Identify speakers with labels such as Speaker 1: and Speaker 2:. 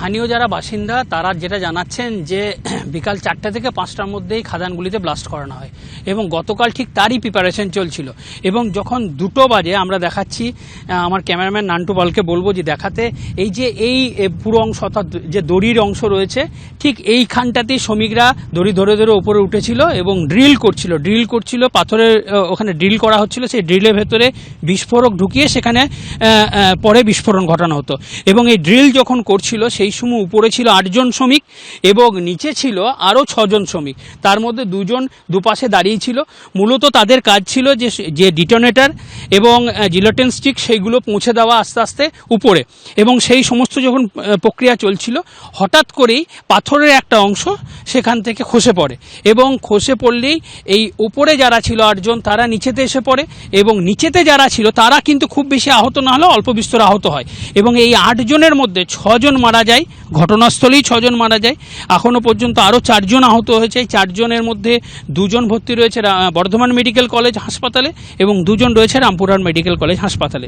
Speaker 1: স্থানীয় যারা বাসিন্দা, তারা যেটা জানাচ্ছেন যে, বিকাল চারটা থেকে পাঁচটার মধ্যেই খাদানগুলিতে ব্লাস্ট করানো হয়। এবং গতকাল ঠিক তারই প্রিপারেশন চলছিল। এবং যখন দুটো বাজে আমরা দেখাচ্ছি আমার ক্যামেরাম্যান নান্টু পালকে বলব যে দেখাতে। এই যে এই পুরো অংশ অর্থাৎ যে দড়ির অংশ রয়েছে, ঠিক এইখানটাতেই শ্রমিকরা দড়ি ধরে ধরে উপরে উঠেছিল এবং ড্রিল করছিল। ড্রিল করছিল, পাথরের ওখানে ড্রিল করা হচ্ছিল, সেই ড্রিলের ভেতরে বিস্ফোরক ঢুকিয়ে সেখানে পরে বিস্ফোরণ ঘটানো হতো। এবং এই ড্রিল যখন করছিল, সেই সময় উপরে ছিল আটজন শ্রমিক এবং নিচে ছিল আরও ছজন শ্রমিক। তার মধ্যে দুজন দুপাশে দাঁড়িয়ে ছিল। মূলত তাদের কাজ ছিল যে যে ডিটোনেটার এবং জিলোটেন স্টিক সেইগুলো পৌঁছে দেওয়া আস্তে আস্তে উপরে। এবং সেই সমস্ত যখন প্রক্রিয়া চলছিল, হঠাৎ করেই পাথরের একটা অংশ সেখান থেকে খসে পড়ে। এবং খসে পড়লেই এই উপরে যারা ছিল আটজন, তারা নিচেতে এসে পড়ে। এবং নিচেতে যারা ছিল, তারা কিন্তু খুব বেশি আহত না হলেও অল্প বিস্তর আহত হয়। এবং এই আটজনের মধ্যে ছজন মারা যায় ঘটনাস্থলেই ছজন মারা যায়। এখনও পর্যন্ত আরও চারজন আহত হয়েছে। চারজনের মধ্যে দুজন ভর্তি রয়েছে বর্ধমান মেডিকেল কলেজ হাসপাতালে এবং দুজন রয়েছে রামপুরহাট মেডিকেল কলেজ হাসপাতালে।